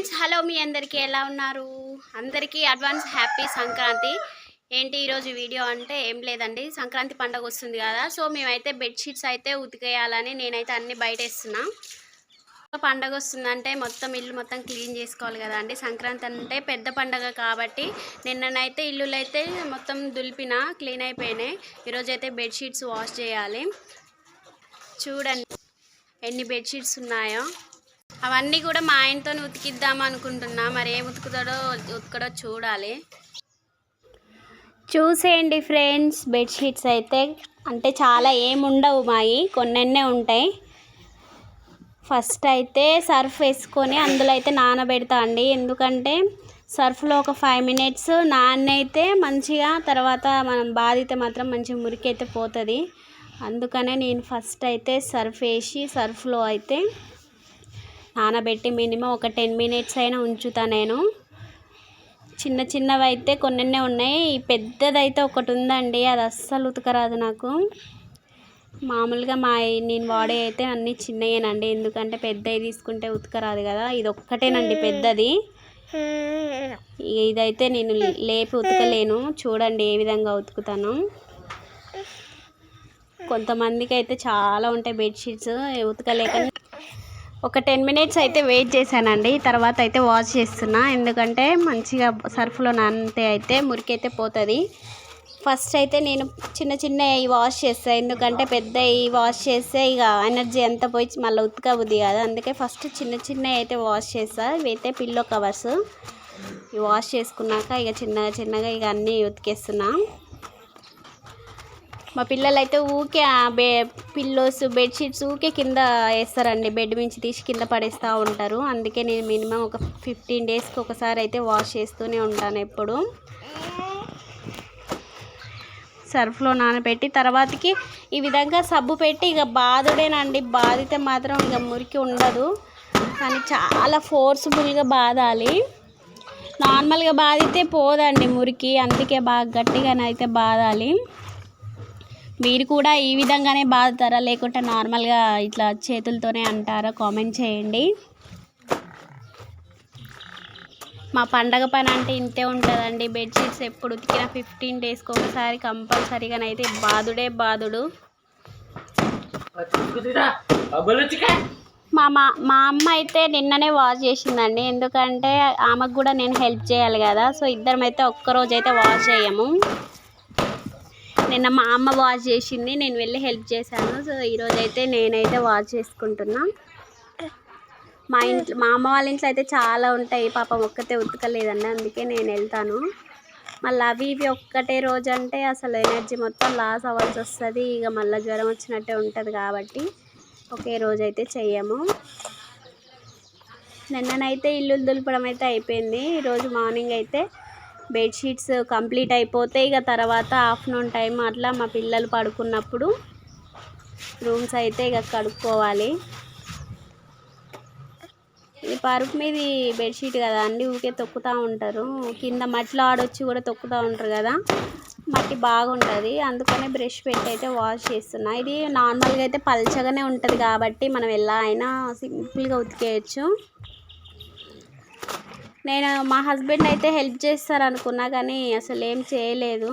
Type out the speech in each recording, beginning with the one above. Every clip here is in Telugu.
ఫ్రెండ్స్ హలో మీ అందరికీ ఎలా ఉన్నారు? అందరికీ అడ్వాన్స్ హ్యాపీ సంక్రాంతి. ఏంటి ఈరోజు వీడియో అంటే ఏం లేదండి సంక్రాంతి పండగ వస్తుంది కదా సో మేమైతే బెడ్షీట్స్ అయితే ఉతికేయాలని నేనైతే అన్ని బయటేస్తున్నా. పండగ వస్తుందంటే మొత్తం ఇల్లు మొత్తం క్లీన్ చేసుకోవాలి కదా అండి. సంక్రాంతి అంటే పెద్ద పండగ కాబట్టి నిన్ననైతే ఇల్లులు అయితే మొత్తం దులిపిన క్లీన్ అయిపోయినాయి. ఈరోజు అయితే బెడ్షీట్స్ వాష్ చేయాలి. చూడండి ఎన్ని బెడ్షీట్స్ ఉన్నాయో. అవన్నీ కూడా మా ఆయనతో ఉతికిద్దాం అనుకుంటున్నా. మరి ఏం ఉతుకుతాడో ఉతకడో చూడాలి. చూసేయండి ఫ్రెండ్స్ బెడ్షీట్స్ అయితే. అంటే చాలా ఏముండవు మాయి కొన్నెన్నే ఉంటాయి. ఫస్ట్ అయితే సర్ఫ్ వేసుకొని అందులో అయితే నానబెడతా అండి. ఎందుకంటే సర్ఫ్లో ఒక ఫైవ్ మినిట్స్ నానైతే మంచిగా తర్వాత మనం బాధితే మాత్రం మంచి మురికి అయితే పోతుంది. అందుకనే నేను ఫస్ట్ అయితే సర్ఫ్ వేసి సర్ఫ్లో అయితే నానబెట్టి మినిమం ఒక టెన్ మినిట్స్ అయినా ఉంచుతా నేను. చిన్న చిన్నవి అయితే కొన్నిన్నే ఉన్నాయి. ఈ పెద్దదైతే ఒకటి ఉందండి అది అస్సలు ఉతకరాదు నాకు. మామూలుగా మా నేను వాడే అయితే అన్నీ చిన్నయేనండి. ఎందుకంటే పెద్దవి తీసుకుంటే ఉతకరాదు కదా. ఇది ఒక్కటేనండి పెద్దది. ఇదైతే నేను లేపి ఉతకలేను. చూడండి ఏ విధంగా ఉతుకుతాను. కొంతమందికి అయితే చాలా ఉంటాయి బెడ్షీట్స్. ఉతకలేక ఒక టెన్ మినిట్స్ అయితే వెయిట్ చేశానండి. తర్వాత అయితే వాష్ చేస్తున్నా. ఎందుకంటే మంచిగా సర్ఫ్లో నానితే అయితే మురికి అయితే పోతుంది. ఫస్ట్ అయితే నేను చిన్న చిన్న వాష్ చేస్తాను ఎందుకంటే పెద్ద వాష్ చేస్తే ఇక ఎనర్జీ అంతా పోయి మళ్ళీ ఉతక కదా. కాదు అందుకే ఫస్ట్ చిన్న చిన్న అయితే వాష్ చేస్తా. ఇవైతే పిల్లో కవర్స్. వాష్ చేసుకున్నాక ఇక చిన్నగా చిన్నగా ఇక అన్నీ ఉతికేస్తున్నా. మా పిల్లలు అయితే ఊకే బే పిల్లోస్ బెడ్షీట్స్ ఊకే కింద వేస్తారండి. బెడ్ నుంచి తీసి కింద పడేస్తూ ఉంటారు. అందుకే నేను మినిమం ఒక ఫిఫ్టీన్ డేస్కి ఒకసారి అయితే వాష్ చేస్తూనే ఉంటాను ఎప్పుడు. సర్ఫ్లో నానబెట్టి తర్వాతకి ఈ విధంగా సబ్బు పెట్టి ఇక బాదుడేనండి. బాధితే మాత్రం ఇక మురికి ఉండదు. కానీ చాలా ఫోర్స్ఫుల్గా బాదాలి. నార్మల్గా బాదితే పోదండి మురికి. అందుకే బాగా గట్టిగానైతే బాదాలి. మీరు కూడా ఈ విధంగానే బాదుతారా లేకుంటే నార్మల్గా ఇట్లా చేతులతోనే అంటారా? కామెంట్ చేయండి. మా పండగ పని అంటే ఇంతే ఉంటుందండి. బెడ్షీట్స్ ఎప్పుడు ఉతికిన ఫిఫ్టీన్ డేస్కి ఒకసారి కంపల్సరీగానైతే బాదుడే బాదుడు. మా మా మా అమ్మ అయితే నిన్ననే వాష్ చేసిందండి. ఎందుకంటే ఆమెకు కూడా నేను హెల్ప్ చేయాలి కదా. సో ఇద్దరం అయితే ఒక్కరోజు అయితే వాష్ చేయము. నిన్న మా అమ్మ వాష్ చేసింది నేను వెళ్ళి హెల్ప్ చేశాను. సో ఈరోజు అయితే నేనైతే వాష్ చేసుకుంటున్నా. మా ఇంట్లో మా అమ్మ వాళ్ళ ఇంట్లో అయితే చాలా ఉంటాయి. పాపం ఒక్కతే ఉతకలేదండి అందుకే నేను వెళ్తాను. మళ్ళీ అవి ఇవి ఒక్కటే రోజు అంటే అసలు ఎనర్జీ మొత్తం లాస్ అవ్వాల్సి వస్తుంది. ఇక మళ్ళీ జ్వరం వచ్చినట్టే ఉంటుంది కాబట్టి ఒకే రోజు అయితే చెయ్యము. నిన్ననైతే ఇల్లు దులపడం అయితే అయిపోయింది. ఈరోజు మార్నింగ్ అయితే బెడ్షీట్స్ కంప్లీట్ అయిపోతే ఇక తర్వాత ఆఫ్టర్నూన్ టైం అట్లా మా పిల్లలు పడుకున్నప్పుడు రూమ్స్ అయితే ఇక కడుక్కోవాలి. ఇది పరుపు మీద బెడ్షీట్ కదా అండి ఊకే తొక్కుతూ ఉంటారు. కింద మట్టిలో ఆడొచ్చి కూడా తొక్కుతూ ఉంటారు కదా మట్టి బాగుంటుంది. అందుకనే బ్రష్ పెట్టి అయితే వాష్ చేస్తున్నా. ఇది నార్మల్గా అయితే పల్చగానే ఉంటుంది కాబట్టి మనం ఎలా అయినా సింపుల్గా ఉతికేయచ్చు. నేను మా హస్బెండ్ అయితే హెల్ప్ చేస్తారు అనుకున్నా కానీ అసలు ఏం చేయలేదు.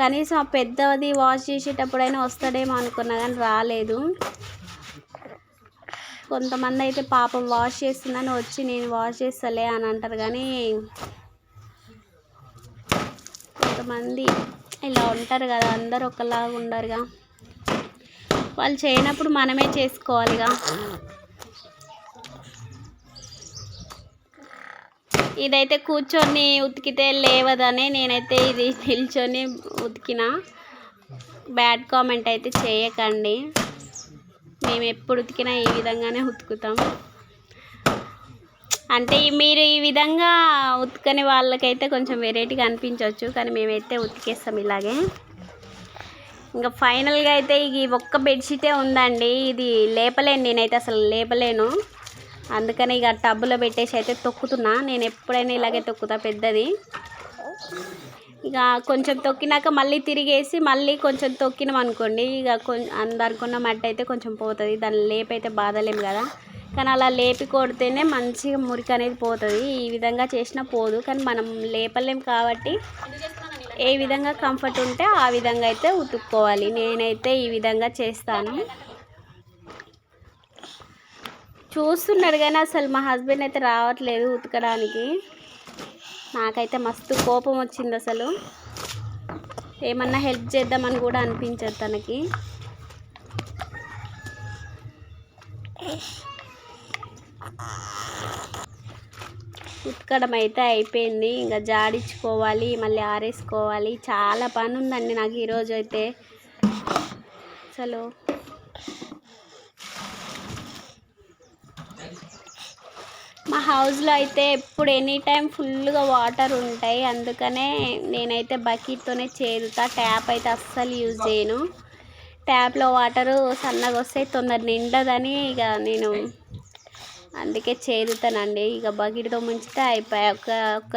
కనీసం ఆ పెద్దది వాష్ చేసేటప్పుడైనా వస్తాడేమో అనుకున్నా కానీ రాలేదు. కొంతమంది అయితే పాపం వాష్ చేస్తుందని వచ్చి నేను వాష్ చేస్తలే అని అంటారు కానీ కొంతమంది ఇలా ఉంటారు కదా అందరు ఒకలాగా ఉండరుగా. వాళ్ళు చేయనప్పుడు మనమే చేసుకోవాలిగా. ఇదైతే కూర్చొని ఉతికితే లేవదని నేనైతే ఇది నిల్చొని ఉతికిన. బ్యాడ్ కామెంట్ అయితే చేయకండి. మేము ఎప్పుడు ఉతికినా ఈ విధంగానే ఉతుకుతాం. అంటే మీరు ఈ విధంగా ఉతుకని వాళ్ళకైతే కొంచెం వెరైటీగా అనిపించవచ్చు కానీ మేమైతే ఉతికేస్తాం ఇలాగే. ఇంకా ఫైనల్గా అయితే ఈ ఒక్క బెడ్షీటే ఉందండి. ఇది లేపలేను నేనైతే అసలు లేపలేను. అందుకని ఇక టబ్బులో పెట్టేసి అయితే తొక్కుతున్నా. నేను ఎప్పుడైనా ఇలాగే తొక్కుతా పెద్దది. ఇక కొంచెం తొక్కినాక మళ్ళీ తిరిగేసి మళ్ళీ కొంచెం తొక్కినాం అనుకోండి ఇక కొంచెం అందరుకున్న మట్టి అయితే కొంచెం పోతుంది. దాన్ని లేపైతే బాధలేము కదా. కానీ అలా లేపి కొడితేనే మంచిగా మురికి అనేది పోతుంది. ఈ విధంగా చేసినా పోదు. కానీ మనం లేపలేం కాబట్టి ఏ విధంగా కంఫర్ట్ ఉంటే ఆ విధంగా అయితే ఉతుక్కోవాలి. నేనైతే ఈ విధంగా చేస్తాను. చూస్తున్నాడు కానీ అసలు మా హస్బెండ్ అయితే రావట్లేదు ఉతకడానికి. నాకైతే మస్తు కోపం వచ్చింది అసలు. ఏమన్నా హెల్ప్ చేద్దామని కూడా అనిపించదు తనకి. ఉతకడం అయితే అయిపోయింది. ఇంకా జాడించుకోవాలి మళ్ళీ ఆరేసుకోవాలి. చాలా పని ఉందండి నాకు ఈరోజు అయితే అసలు మా హౌస్లో అయితే ఎప్పుడు ఎనీ టైం ఫుల్గా వాటర్ ఉంటాయి. అందుకనే నేనైతే బకెట్తోనే చేరుతా. ట్యాప్ అయితే అస్సలు యూజ్ చేయను. ట్యాప్లో వాటరు సన్నగా వస్తే తొందర నిండదని ఇక నేను అందుకే చేరుతానండి. ఇక బకెట్తో ముంచితే అయిపోయి. ఒక్క ఒక్క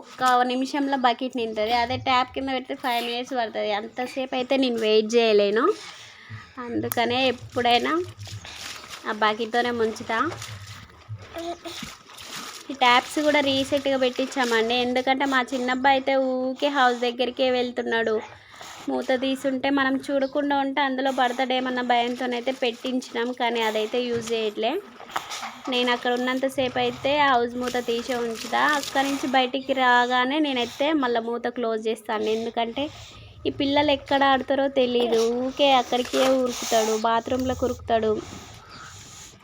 ఒక్క నిమిషంలో బకెట్ నిండుతుంది. అదే ట్యాప్ కింద పెడితే ఫైవ్ మినిట్స్ పడుతుంది. అంతసేపు అయితే నేను వెయిట్ చేయలేను. అందుకనే ఎప్పుడైనా ఆ బాకీతోనే ముంచుతా. ఈ ట్యాప్స్ కూడా రీసెంట్గా పెట్టించామండి. ఎందుకంటే మా చిన్నబ్బాయి అయితే ఊకే హౌస్ దగ్గరికే వెళ్తున్నాడు. మూత తీసుంటే మనం చూడకుండా ఉంటే అందులో పడతాడేమన్న భయంతోనైతే పెట్టించినాం కానీ అదైతే యూజ్ చేయట్లే. నేను అక్కడ ఉన్నంతసేపు అయితే హౌస్ మూత తీసే ఉంచుతా. అక్కడి నుంచి బయటికి రాగానే నేనైతే మళ్ళీ మూత క్లోజ్ చేస్తాను. ఎందుకంటే ఈ పిల్లలు ఎక్కడ ఆడతారో తెలియదు ఊకే అక్కడికే ఉరుకుతాడు బాత్రూంలో కురుకుతాడు.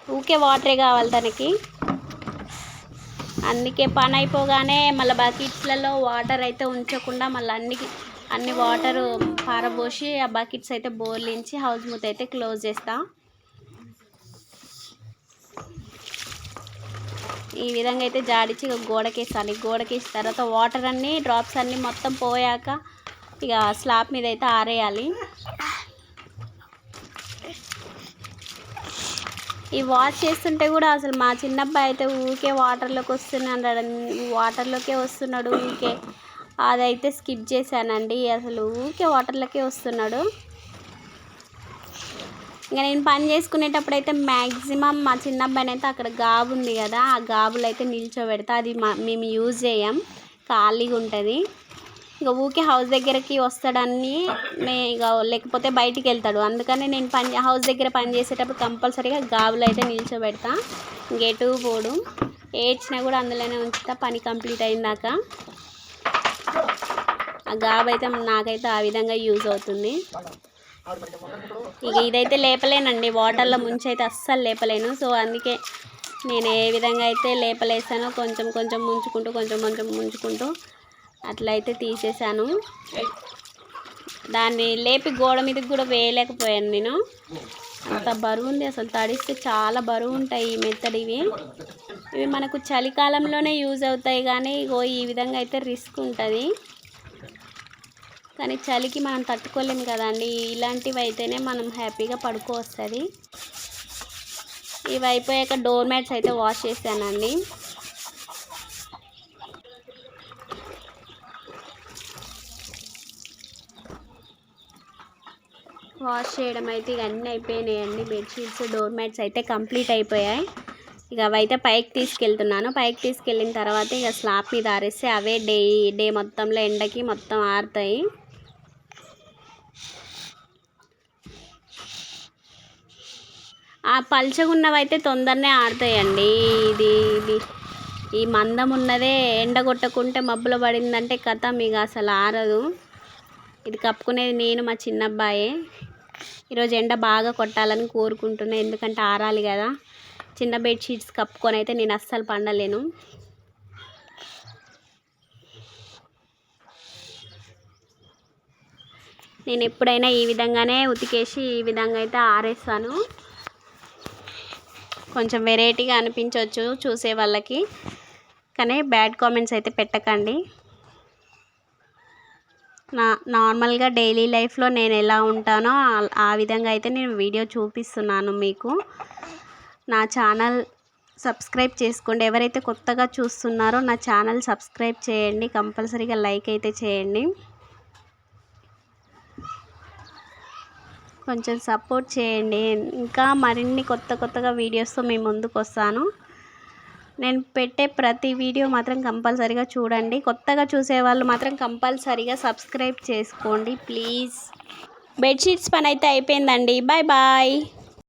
ఊకే వాటరే కావాలి తనకి. అందుకే పని అయిపోగానే మళ్ళీ బకెట్స్లలో వాటర్ అయితే ఉంచకుండా మళ్ళీ అన్ని అన్ని వాటర్ పారబోసి ఆ బకెట్స్ అయితే బోర్లించి హౌస్ మూత అయితే క్లోజ్ చేస్తా. ఈ విధంగా అయితే జాడిచి గోడకేస్తాను. గోడకేసాను గోడకేసిన తర్వాత వాటర్ అన్నీ డ్రాప్స్ అన్నీ మొత్తం పోయాక ఇక స్లాబ్ మీద అయితే ఆరేయాలి. ఈ వాష్ చేస్తుంటే కూడా అసలు మా చిన్నబ్బాయి అయితే ఊరికే వాటర్లోకి వస్తున్నాడు వాటర్లోకే వస్తున్నాడు ఊరికే. అదైతే స్కిప్ చేశానండి. అసలు ఊరికే వాటర్లోకే వస్తున్నాడు. ఇంకా నేను పని చేసుకునేటప్పుడు అయితే మ్యాక్సిమం మా చిన్నబ్బాయిని అయితే అక్కడ గాబు ఉంది కదా ఆ గాబులు అయితే నిల్చోబెడతా. అది మా మేము యూజ్ చేయం. ఖాళీగా ఉంటుంది ఇక ఊకే హౌస్ దగ్గరకి వస్తాడని మే ఇక లేకపోతే బయటికి వెళ్తాడు. అందుకనే నేను పని హౌస్ దగ్గర పని చేసేటప్పుడు కంపల్సరీగా గాబులు అయితే నిల్చోబెడతా. ఇంకెటు పోడు ఏడ్చినా కూడా అందులోనే ఉంచుతా. పని కంప్లీట్ అయిందాక ఆ గాబు అయితే నాకైతే ఆ విధంగా యూజ్ అవుతుంది. ఇక ఇదైతే లేపలేనండి. వాటర్లో ముంచి అయితే అస్సలు లేపలేను. సో అందుకే నేను ఏ విధంగా అయితే లేపలేసానో కొంచెం కొంచెం ముంచుకుంటూ కొంచెం కొంచెం ముంచుకుంటూ అట్లయితే తీసేసాను. దాన్ని లేపి గోడ మీదకి కూడా వేయలేకపోయాను నేను. అంత బరువు ఉంది అసలు. తడిస్తే చాలా బరువు ఉంటాయి ఈ మెత్తడివి ఇవి. మనకు చలికాలంలోనే యూజ్ అవుతాయి కానీ ఇగో ఈ విధంగా అయితే రిస్క్ ఉంటుంది. కానీ చలికి మనం తట్టుకోలేము కదండి. ఇలాంటివి అయితేనే మనం హ్యాపీగా పడుకోవస్తుంది. ఇవి అయిపోయాక డోర్ మ్యాట్స్ అయితే వాష్ చేశానండి. వాష్ చేయడం అయితే ఇక అన్నీ అయిపోయినాయండి. బెడ్షీట్స్ డోర్ మ్యాట్స్ అయితే కంప్లీట్ అయిపోయాయి. ఇక అవైతే పైకి తీసుకెళ్తున్నాను. పైకి తీసుకెళ్ళిన తర్వాత ఇక స్లాబ్ మీద ఆరేస్తే అవే డే డే మొత్తంలో ఎండకి మొత్తం ఆరుతాయి. ఆ పల్చగున్నవి అయితే తొందరనే ఆరుతాయండి. ఇది ఇది ఈ మందం ఉన్నదే ఎండ కొట్టకుంటే మబ్బులు పడిందంటే కథ మీకు అసలు ఆరదు. ఇది కప్పుకునేది నేను మా చిన్నబ్బాయే. ఈరోజు ఎండ బాగా కొట్టాలని కోరుకుంటున్నా ఎందుకంటే ఆరాలి కదా. చిన్న బెడ్షీట్స్ కప్పుకొని అయితే నేను అస్సలు పండలేను. నేను ఎప్పుడైనా ఈ విధంగానే ఉతికేసి ఈ విధంగా అయితే ఆరేస్తాను. కొంచెం వెరైటీగా అనిపించవచ్చు చూసే వాళ్ళకి. కానీ బ్యాడ్ కామెంట్స్ అయితే పెట్టకండి. నా నార్మల్గా డైలీ లైఫ్లో నేను ఎలా ఉంటానో ఆ విధంగా అయితే నేను వీడియో చూపిస్తున్నాను మీకు. నా ఛానల్ సబ్స్క్రైబ్ చేసుకోండి. ఎవరైతే కొత్తగా చూస్తున్నారో నా ఛానల్ సబ్స్క్రైబ్ చేయండి. కంపల్సరీగా లైక్ అయితే చేయండి. కొంచెం సపోర్ట్ చేయండి. ఇంకా మరిన్ని కొత్త కొత్తగా వీడియోస్తో మీ ముందుకు వస్తాను నేను పెట్టే ప్రతి వీడియో మాత్రం కంపల్సరీగా చూడండి. కొత్తగా చూసే వాళ్ళు మాత్రం కంపల్సరీగా సబ్స్క్రైబ్ చేసుకోండి ప్లీజ్. బెడ్షీట్స్ పని అయితే అయిపోయిందండి. Bye bye.